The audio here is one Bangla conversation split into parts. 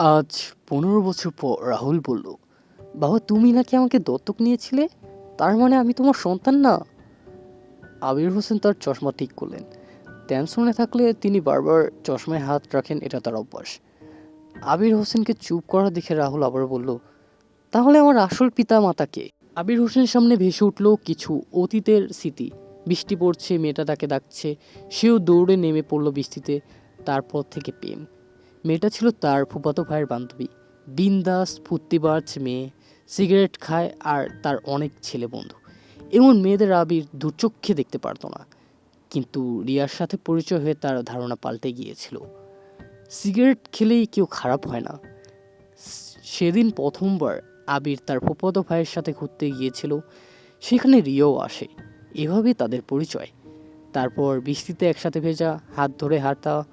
আজ পনেরো বছর পর রাহুল বলল, বাবা, তুমি নাকি আমাকে দত্তক নিয়েছিলে? তার মানে আমি তোমার সন্তান না? আবির হোসেন তার চশমা ঠিক করলেন। টেনশনে থাকলে তিনি বারবার চশমায় হাত রাখেন, এটা তার অভ্যাস। আবির হোসেনকে চুপ করা দেখে রাহুল আবার বলল, তাহলে আমার আসল পিতা মাতাকে আবির হোসেনের সামনে ভেসে উঠল কিছু অতীতের স্মৃতি। বৃষ্টি পড়ছে, মেয়েটা তাকে ডাকছে, সেও দৌড়ে নেমে পড়ল বৃষ্টিতে, তারপর থেকে প্রেম। মেয়েটা ছিল তার ফুফাতো ভাইয়ের বান্ধবী। বিন্দাস ফুর্তিবাজ মেয়ে, সিগারেট খায় আর তার অনেক ছেলে বন্ধু। এমন মেয়েদের আবির দুচক্ষে দেখতে পারতো না। কিন্তু রিয়ার সাথে পরিচয় হয়ে তার ধারণা পাল্টে গিয়েছিল। সিগারেট খেলেই কেউ খারাপ হয় না। সেদিন প্রথমবার আবির তার ফুফাতো ভাইয়ের সাথে ঘুরতে গিয়েছিল, সেখানে রিয়াও আসে। এভাবেই তাদের পরিচয়। তারপর বৃষ্টিতে একসাথে ভেজা, হাত ধরে হাঁটা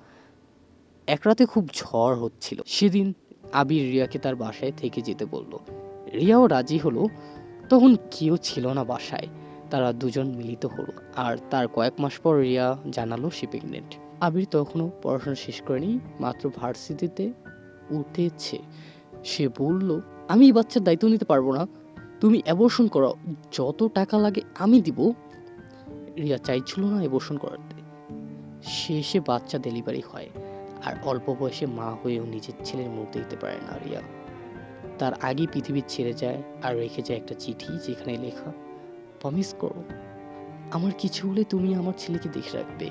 এক রাতে খুব ঝড় হচ্ছিল। সেদিন আবির রিয়াকে তার বাসায় থেকে যেতে বলল। রিয়াও রাজি হলো, তখন কেউ ছিল না বাসায়। তারা দুজন মিলিত হলো আর তার কয়েক মাস পর রিয়া জানালো সে প্রেগনেন্ট আবির তখনও পড়াশোনা শেষ করেনি, মাত্র ভার্সিটিতে উঠেছে। সে বলল, আমি এই বাচ্চার দায়িত্ব নিতে পারব না। তুমি অ্যাবর্শন করো যত টাকা লাগে আমি দিব। রিয়া চাইছিল না অ্যাবর্শন করাতে। শেষে বাচ্চা ডেলিভারি হয়। আর অল্প বয়সে মা হয়েও নিজের ছেলের মুখ দেখতে পারে না রিয়া। তার আগে পৃথিবী ছেড়ে যায় আর রেখে যায় একটা চিঠি যেখানে লেখা প্রমিস করো, আমার কিছু হলে তুমি আমার ছেলেকে দেখে রাখবে।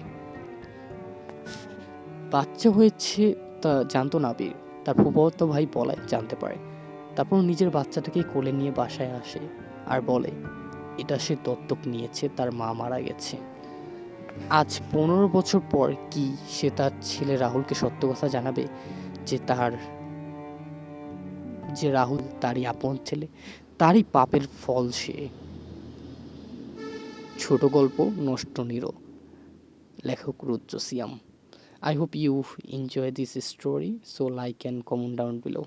বাচ্চা হয়েছে তা জানতো না বীর তার ফুফাতো ভাই বলায় জানতে পারে। তারপর নিজের বাচ্চাটাকে কোলে নিয়ে বাসায় আসে আর বলে, এটা সে দত্তক নিয়েছে, তার মা মারা গেছে। আজ পনেরো বছর পর কি সে তার ছেলে রাহুলকে সত্য কথা জানাবে যে তার, যে রাহুল তারই আপন ছেলে, তারই পাপের ফল সে? ছোট গল্প নষ্ট নিরো। লেখক Rudra Siam. I hope you enjoy this story so like and comment down below